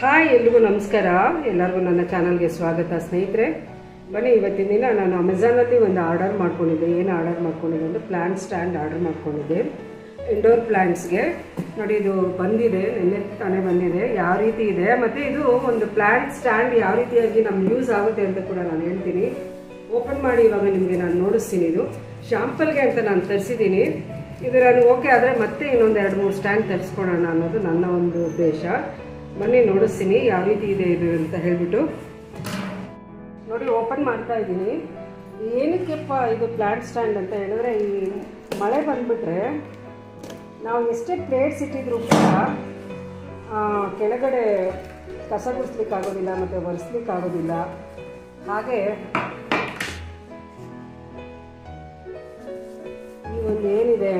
Hi, ಎಲ್ರಿಗೂ ನಮಸ್ಕಾರ. ಎಲ್ಲರಿಗೂ ನನ್ನ ಚಾನಲ್ಗೆ ಸ್ವಾಗತ ಸ್ನೇಹಿತರೆ. ಬನ್ನಿ, ಇವತ್ತಿನ ದಿನ ನಾನು ಅಮೆಝಾನಲ್ಲಿ ಒಂದು ಆರ್ಡರ್ ಮಾಡ್ಕೊಂಡಿದ್ದೆ. ಏನು ಆರ್ಡರ್ ಮಾಡ್ಕೊಂಡಿದ್ದೆ ಅಂದರೆ ಪ್ಲ್ಯಾಂಟ್ ಸ್ಟ್ಯಾಂಡ್ ಆರ್ಡರ್ ಮಾಡ್ಕೊಂಡಿದ್ದೆ. ಇಂಡೋರ್ ಪ್ಲ್ಯಾಂಟ್ಸ್ಗೆ ನೋಡಿ, ಇದು ಬಂದಿದೆ. ನಿನ್ನೆ ತಾನೇ ಬಂದಿದೆ. ಯಾವ ರೀತಿ ಇದೆ? ಮತ್ತು ಇದು ಒಂದು ಪ್ಲ್ಯಾಂಟ್ ಸ್ಟ್ಯಾಂಡ್ ಯಾವ ರೀತಿಯಾಗಿ ನಮ್ಗೆ ಯೂಸ್ ಆಗುತ್ತೆ ಅಂತ ಕೂಡ ನಾನು ಹೇಳ್ತೀನಿ. ಓಪನ್ ಮಾಡಿ ಇವಾಗ ನಿಮಗೆ ನಾನು ನೋಡಿಸ್ತೀನಿ ಇದು. ಶಾಂಪಲ್ಗೆ ಅಂತ ನಾನು ತರಿಸಿದ್ದೀನಿ. ಇದು ನಾನು ಓಕೆ ಆದರೆ ಮತ್ತೆ ಇನ್ನೊಂದು ಎರಡು ಮೂರು ಸ್ಟ್ಯಾಂಡ್ ತರಿಸ್ಕೊಳೋಣ ಅನ್ನೋದು ನನ್ನ ಒಂದು ಉದ್ದೇಶ. ಬನ್ನಿ, ನೋಡಿಸ್ತೀನಿ, ಯಾವ ರೀತಿ ಇದೆ ಇದು ಅಂತ ಹೇಳಿಬಿಟ್ಟು. ನೋಡಿ ಓಪನ್ ಮಾಡ್ತಾ ಇದ್ದೀನಿ. ಏನಕ್ಕೆಪ್ಪ ಇದು ಪ್ಲಾಂಟ್ ಸ್ಟ್ಯಾಂಡ್ ಅಂತ ಹೇಳಿದ್ರೆ, ಈ ಮಳೆ ಬಂದ್ಬಿಟ್ರೆ ನಾವು ಎಷ್ಟೇ ಪ್ಲೇಟ್ಸ್ ಇಟ್ಟಿದ್ರು ಕೂಡ ಕೆಳಗಡೆ ಕಸ ಗುಡಿಸ್ಲಿಕ್ಕಾಗೋದಿಲ್ಲ, ಮತ್ತು ಒರೆಸ್ಲಿಕ್ಕಾಗೋದಿಲ್ಲ. ಹಾಗೆ ಈ ಒಂದು ಏನಿದೆ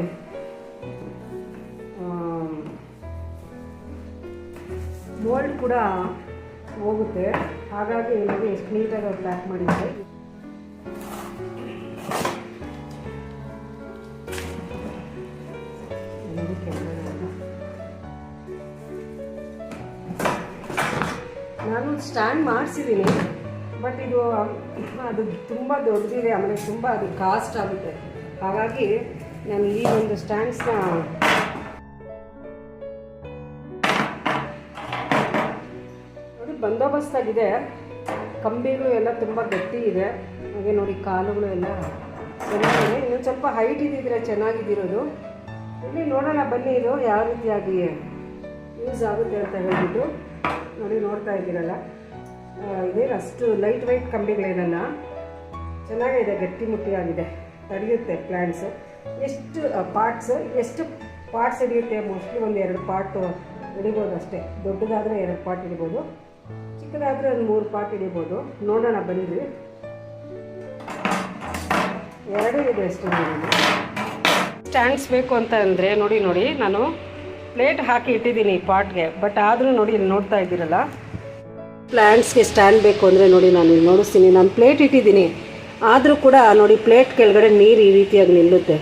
ಕೂಡ ಹೋಗುತ್ತೆ. ಹಾಗಾಗಿ ನನಗೆ ಎಷ್ಟು ನೀಟಾಗಿ ಅವ್ರು ಪ್ಯಾಕ್ ಎಲ್ಲ. ನಾನು ಸ್ಟ್ಯಾಂಡ್ ಮಾಡಿಸಿದ್ದೀನಿ, ಬಟ್ ಇದು ಅದು ತುಂಬ ದೊಡ್ಡದಿದೆ ಆಮೇಲೆ ತುಂಬ ಅದು ಕಾಸ್ಟ್ ಆಗುತ್ತೆ. ಹಾಗಾಗಿ ನಾನು ಈ ಒಂದು ಸ್ಟ್ಯಾಂಡ್ಸ್ನ ಬಂದೋಬಸ್ತಾಗಿದೆ. ಕಂಬಿಗಳು ಎಲ್ಲ ತುಂಬ ಗಟ್ಟಿ ಇದೆ. ಹಾಗೆ ನೋಡಿ ಕಾಲುಗಳು ಎಲ್ಲ ಚೆನ್ನಾಗಿದೆ ನೀವು ಸ್ವಲ್ಪ ಹೈಟ್ ಇದ್ದಿದ್ರೆ ಚೆನ್ನಾಗಿದ್ದಿರೋದು. ಇಲ್ಲಿ ನೋಡೋಣ, ಬನ್ನಿ ಇದು ಯಾವ ರೀತಿಯಾಗಿ ಯೂಸ್ ಆಗುತ್ತೆ ಅಂತ ಹೇಳ್ಬಿಟ್ಟು. ನೋಡಿ, ನೋಡ್ತಾ ಇದ್ದೀರಲ್ಲ. ಇದೇನು ಅಷ್ಟು ಲೈಟ್ ವೈಟ್ ಕಂಬಿಗಳೇನಲ್ಲ ಚೆನ್ನಾಗಿದೆ, ಗಟ್ಟಿ ಮುಟ್ಟಿಯಾಗಿದೆ. ತಡೆಯುತ್ತೆ ಪ್ಲ್ಯಾಂಟ್ಸು ಎಷ್ಟು ಪಾರ್ಟ್ಸ್ ಎಷ್ಟು ಪಾರ್ಟ್ಸ್ ಹಿಡಿಯುತ್ತೆ? ಮೋಸ್ಟ್ಲಿ ಒಂದು ಎರಡು ಪಾರ್ಟು ಹಿಡಿಬೋದು ಅಷ್ಟೇ. ದೊಡ್ಡದಾದರೆ ಎರಡು ಪಾರ್ಟ್ ಹಿಡಿಬೋದು. ಚಿಕ್ಕದಾದರೆ ಒಂದು ಮೂರು ಪಾಟ್ ಹಿಡಿಬೋದು. ನೋಡೋಣ ಬನ್ನಿರಿ ಎರಡು ಇದೆ ಅಷ್ಟು ಸ್ಟ್ಯಾಂಡ್ಸ್ ಬೇಕು ಅಂತ ಅಂದರೆ ನೋಡಿ ನೋಡಿ, ನಾನು ಪ್ಲೇಟ್ ಹಾಕಿ ಇಟ್ಟಿದ್ದೀನಿ ಪಾಟ್ಗೆ. ಬಟ್ ಆದರೂ ನೋಡಿ, ಇಲ್ಲಿ ನೋಡ್ತಾ ಇದ್ದೀರಲ್ಲ. ಪ್ಲ್ಯಾಂಟ್ಸ್ಗೆ ಸ್ಟ್ಯಾಂಡ್ ಬೇಕು ಅಂದರೆ ನೋಡಿ, ನಾನು ಇಲ್ಲಿ ನೋಡಿಸ್ತೀನಿ. ನಾನು ಪ್ಲೇಟ್ ಇಟ್ಟಿದ್ದೀನಿ. ಆದರೂ ಕೂಡ ನೋಡಿ, ಪ್ಲೇಟ್ ಕೆಳಗಡೆ ನೀರು ಈ ರೀತಿಯಾಗಿ ನಿಲ್ಲುತ್ತೆ.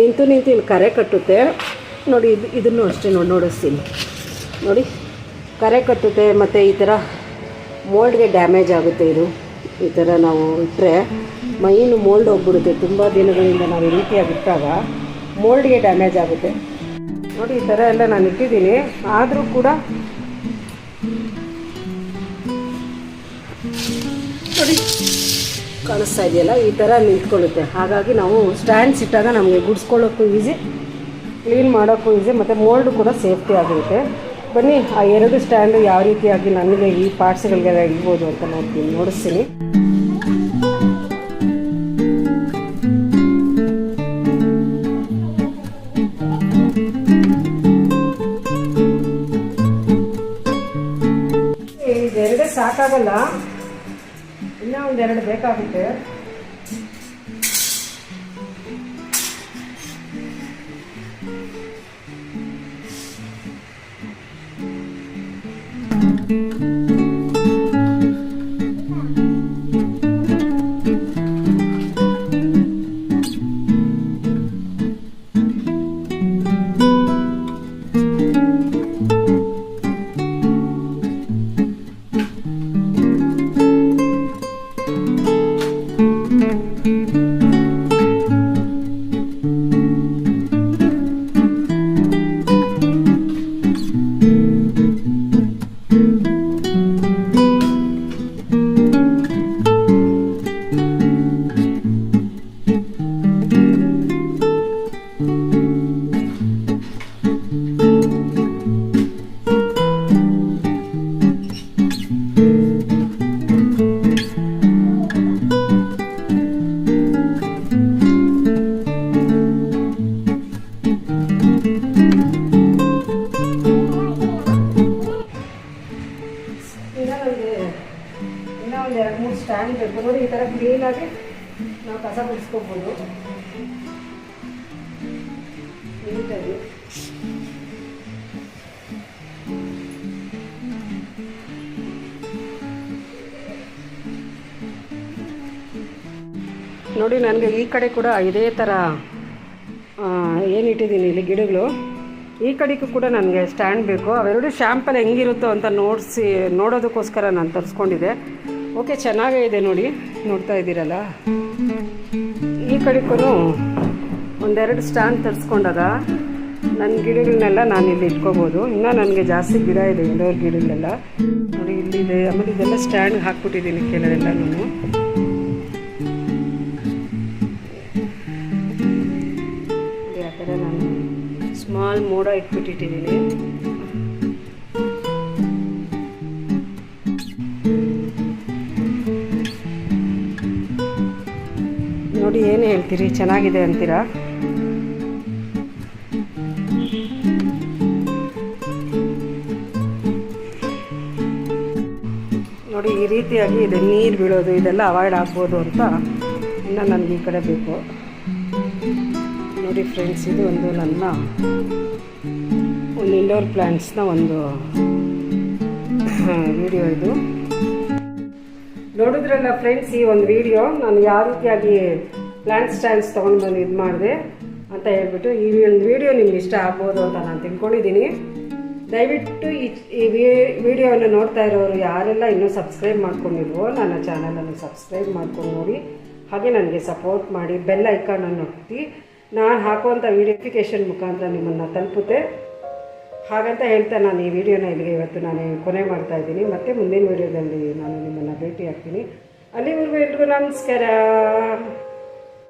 ನಿಂತು ನಿಂತು ಇಲ್ಲಿ ಕರೆ ಕಟ್ಟುತ್ತೆ. ನೋಡಿ, ಇದು ಇದನ್ನು ಅಷ್ಟೇ ನೋಡಿ, ನೋಡಿಸ್ತೀನಿ. ನೋಡಿ. ಕರೆ ಕಟ್ಟುತ್ತೆ ಮತ್ತು ಈ ಥರ ಮೋಲ್ಡ್ಗೆ ಡ್ಯಾಮೇಜ್ ಆಗುತ್ತೆ ಇದು. ಈ ಥರ ನಾವು ಇಟ್ಟರೆ ಮೈನು ಮೋಲ್ಡ್ ಹೋಗ್ಬಿಡುತ್ತೆ. ತುಂಬ ದಿನಗಳಿಂದ ನಾವು ಈ ರೀತಿಯಾಗಿ ಇಟ್ಟಾಗ ಮೋಲ್ಡ್ಗೆ ಡ್ಯಾಮೇಜ್ ಆಗುತ್ತೆ. ನೋಡಿ, ಈ ಥರ ಎಲ್ಲ ನಾನು ಇಟ್ಟಿದ್ದೀನಿ. ಆದರೂ ಕೂಡ ನೋಡಿ, ಕಾಣಿಸ್ತಾ ಇದೆಯಲ್ಲ? ಈ ಥರ ನಿಂತ್ಕೊಳ್ಳುತ್ತೆ. ಹಾಗಾಗಿ ನಾವು ಸ್ಟ್ಯಾಂಡ್ಸ್ ಇಟ್ಟಾಗ ನಮಗೆ ಗುಡ್ಸ್ಕೊಳ್ಳೋಕ್ಕೂ ಈಸಿ, ಕ್ಲೀನ್ ಮಾಡೋಕ್ಕೂ ಈಸಿ, ಮತ್ತು ಮೋಲ್ಡ್ ಕೂಡ ಸೇಫ್ಟಿ ಆಗಿರುತ್ತೆ. ಬನ್ನಿ, ಆ ಎರಡು ಸ್ಟ್ಯಾಂಡು ಯಾವ ರೀತಿಯಾಗಿ ನನಗೆ ಈ ಪಾರ್ಟ್ಸ್ಗಳಿಗೆಲ್ಲ ಇಡ್ಬೋದು ಅಂತ ನೋಡ್ತೀನಿ, ನೋಡಿಸ್ತೀನಿ. ಸಾಕಾಗಲ್ಲ. ಇನ್ನೂ ಒಂದೆರಡು ಬೇಕಾಗುತ್ತೆ. ಒಂದು ಎರಡು ಮೂರು ಸ್ಟ್ಯಾಂಡ್ ಬೇಕು ನೋಡಿ ಈ ಥರ ಕ್ಲೀನಾಗಿ ನಾವು ಕಸ ಬಿಡಿಸ್ಕೋಬೋದು. ನೀಟಾಗಿ ನೋಡಿ ನನಗೆ ಈ ಕಡೆ ಕೂಡ ಇದೇ ಥರ ಏನು ಇಟ್ಟಿದ್ದೀನಿ ಇಲ್ಲಿ ಗಿಡಗಳು. ಈ ಕಡೆಗೂ ಕೂಡ ನನಗೆ ಸ್ಟ್ಯಾಂಡ್ ಬೇಕು. ಅವೆರಡು ಶ್ಯಾಂಪಲ್ ಹೆಂಗಿರುತ್ತೋ ಅಂತ ನೋಡಿಸಿ, ನೋಡೋದಕ್ಕೋಸ್ಕರ ನಾನು ತರಿಸ್ಕೊಂಡಿದ್ದೆ. ಓಕೆ ಚೆನ್ನಾಗೇ ಇದೆ ನೋಡಿ. ನೋಡ್ತಾ ಇದ್ದೀರಲ್ಲ? ಈ ಕಡೆಗೂ ಒಂದೆರಡು ಸ್ಟ್ಯಾಂಡ್ ತರಿಸ್ಕೊಂಡಾಗ ನನ್ನ ಗಿಡಗಳನ್ನೆಲ್ಲ ನಾನು ಇಲ್ಲಿ ಇಟ್ಕೋಬೋದು. ಇನ್ನೂ ನನಗೆ ಜಾಸ್ತಿ ಗಿಡ ಇದೆ ಇಂಡೋರ್ ಗಿಡಗಳೆಲ್ಲ. ನೋಡಿ, ಇಲ್ಲಿದೆ. ಆಮೇಲೆ ಇದೆಲ್ಲ ಸ್ಟ್ಯಾಂಡ್ ಹಾಕ್ಬಿಟ್ಟಿದ್ದೀನಿ ಕೆಲವೆಲ್ಲ ನಾನು. ನಾನು ಸ್ಮಾಲ್ ಮೋಡ ಇಟ್ಬಿಟ್ಟಿಟ್ಟಿದ್ದೀನಿ. ನೋಡಿ ಏನು ಹೇಳ್ತೀರಿ? ಚೆನ್ನಾಗಿದೆ ಅಂತೀರಾ? ನೋಡಿ, ಈ ರೀತಿಯಾಗಿ ಇದೆ. ನೀರು ಬೀಳೋದು, ಇದೆಲ್ಲ ಅವಾಯ್ಡ್ ಆಗ್ಬೋದು ಅಂತ ಇನ್ನು ನನಗೆ ಈ ಕಡೆ ಬೇಕು. ನೋಡಿ ಫ್ರೆಂಡ್ಸ್ ಇದು ಒಂದು ನನ್ನ ಒಂದು ಇಂಡೋರ್ ಪ್ಲ್ಯಾಂಟ್ಸ್ನ ಒಂದು ವಿಡಿಯೋ ಇದು. ನೋಡಿದ್ರಲ್ಲ ಫ್ರೆಂಡ್ಸ್ ಈ ಒಂದು ವಿಡಿಯೋ ನಾನು ಯಾವ ರೀತಿಯಾಗಿ ಪ್ಲ್ಯಾಂಟ್ ಸ್ಟ್ಯಾಂಡ್ಸ್ ತೊಗೊಂಡು ಬಂದು ಇದು ಮಾಡಿದೆ ಅಂತ ಹೇಳ್ಬಿಟ್ಟು ಈ ಒಂದು ವಿಡಿಯೋ ನಿಮ್ಗೆ ಇಷ್ಟ ಆಗ್ಬೋದು ಅಂತ ನಾನು ತಿಳ್ಕೊಂಡಿದ್ದೀನಿ ದಯವಿಟ್ಟು ಈ ಈ ವಿಡಿಯೋವನ್ನು ನೋಡ್ತಾ ಇರೋರು ಯಾರೆಲ್ಲ ಇನ್ನೂ ಸಬ್ಸ್ಕ್ರೈಬ್ ಮಾಡ್ಕೊಂಡಿಲ್ವೋ ನನ್ನ ಚಾನಲನ್ನು ಸಬ್ಸ್ಕ್ರೈಬ್ ಮಾಡ್ಕೊಂಡು ನೋಡಿ ಹಾಗೆ ನನಗೆ ಸಪೋರ್ಟ್ ಮಾಡಿ ಬೆಲ್ ಐಕಾನನ್ನು ಒತ್ತಿ. ನಾನು ಹಾಕುವಂಥ ವಿಡಿಯೋಫಿಕೇಷನ್ ಮುಖಾಂತರ ನಿಮ್ಮನ್ನು ತಲುಪುತ್ತೆ. ಹಾಗಂತ ಹೇಳ್ತಾ ನಾನು ಈ ವಿಡಿಯೋನ ಇಲ್ಲಿಗೆ ಇವತ್ತು ನಾನು ಕೊನೆ ಮಾಡ್ತಾ ಇದ್ದೀನಿ. ಮತ್ತು ಮುಂದಿನ ವಿಡಿಯೋದಲ್ಲಿ ನಾನು ನಿಮ್ಮನ್ನು ಭೇಟಿ ಆಗ್ತೀನಿ ಅಲ್ಲಿವರೆಗೂ ಎಲ್ರಿಗೂ ನಮಸ್ಕಾರ.